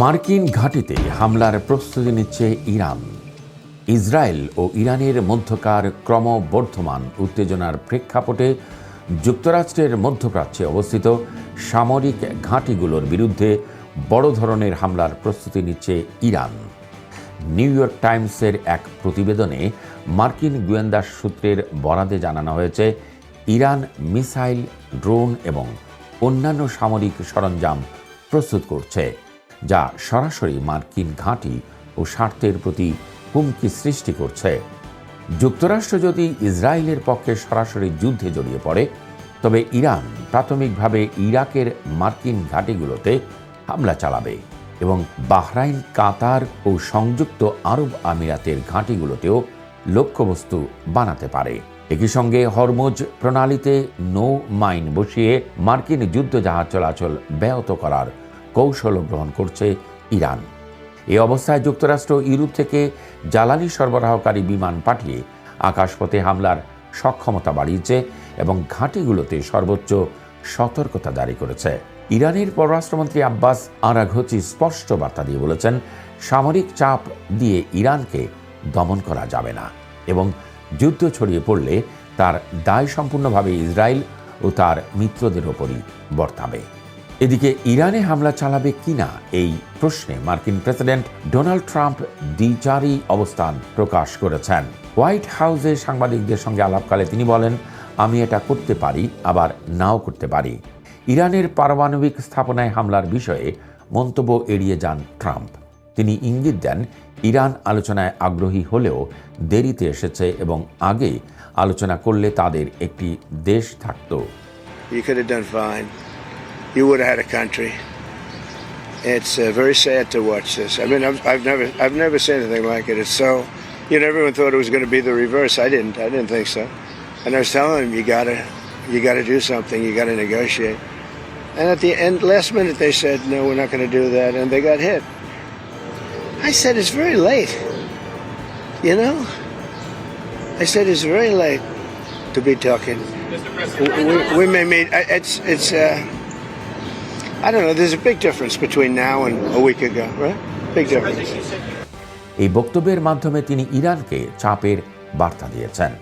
মার্কিন ঘাঁটিতে হামলার প্রস্তুতি নিচ্ছে ইরান। ইসরায়েল ও ইরানের মধ্যকার ক্রমবর্ধমান উত্তেজনার প্রেক্ষাপটে যুক্তরাষ্ট্রের মধ্যপ্রাচ্যে অবস্থিত সামরিক ঘাঁটিগুলোর বিরুদ্ধে বড় ধরনের হামলার প্রস্তুতি নিচ্ছে ইরান। নিউ ইয়র্ক টাইমসের এক প্রতিবেদনে মার্কিন গোয়েন্দা সূত্রের বরাদে জানানো হয়েছে, ইরান মিসাইল, ড্রোন এবং অন্যান্য সামরিক সরঞ্জাম প্রস্তুত করছে। যা সরাসরি মার্কিন ঘাঁটি ও স্বার্থের প্রতি হুমকি সৃষ্টি করছে। যুক্তরাষ্ট্র যদি ইসরায়েলের পক্ষে সরাসরি যুদ্ধে জড়িয়ে পড়ে, তবে ইরান প্রাথমিকভাবে ইরাকের মার্কিন ঘাঁটিগুলোতে হামলা চালাবে এবং বাহরাইন, কাতার ও সংযুক্ত আরব আমিরাতের ঘাঁটিগুলোতেও লক্ষ্যবস্তু বানাতে পারে। একই সঙ্গে হরমোজ প্রণালীতে নৌ মাইন বসিয়ে মার্কিন যুদ্ধ জাহাজ চলাচল ব্যাহত করার কৌশল গ্রহণ করছে ইরান। এ অবস্থায় যুক্তরাষ্ট্র ইউরোপ থেকে জ্বালানি সরবরাহকারী বিমান পাঠিয়ে আকাশপথে হামলার সক্ষমতা বাড়িয়েছে এবং ঘাঁটিগুলোতে সর্বোচ্চ সতর্কতা জারি করেছে। ইরানের পররাষ্ট্রমন্ত্রী আব্বাস আরাঘচি স্পষ্ট বার্তা দিয়ে বলেছেন, সামরিক চাপ দিয়ে ইরানকে দমন করা যাবে না এবং যুদ্ধ ছড়িয়ে পড়লে তার দায় সম্পূর্ণভাবে ইসরায়েল ও তার মিত্রদের ওপরই বর্তাবে। এদিকে ইরানে হামলা চালাবে কিনা এই প্রশ্নে মার্কিন প্রেসিডেন্ট ডোনাল্ড ট্রাম্প দ্বিচারী অবস্থান প্রকাশ করেছেন। হোয়াইট হাউসে সাংবাদিকদের সঙ্গে আলাপকালে তিনি বলেন, আমি এটা করতে পারি, আবার নাও করতে পারি। ইরানের পারমাণবিক স্থাপনায় হামলার বিষয়ে মন্তব্য এড়িয়ে যান ট্রাম্প। তিনি ইঙ্গিত দেন, ইরান আলোচনায় আগ্রহী হলেও দেরিতে এসেছে এবং আগে আলোচনা করলে তাদের একটি দেশ থাকতো। You could have done fine. You would have had a country. It's uh, very sad to watch this. I mean, I've, I've never, I've never seen anything like it. It's so, you know, everyone thought it was going to be the reverse. I didn't. I didn't think so. And I was telling them, you gotta, you gotta do something. You gotta negotiate. And at the end, last minute, they said, no, we're not going to do that, and they got hit. I said, it's very late. You know, I said it's very late to be talking. We, we may meet. It's it's. Uh, I don't know. There's a big difference between now and a week ago, right? Big difference. এই বক্তব্যের মাধ্যমে তিনি ইরানকে চাপের বার্তা দিয়েছেন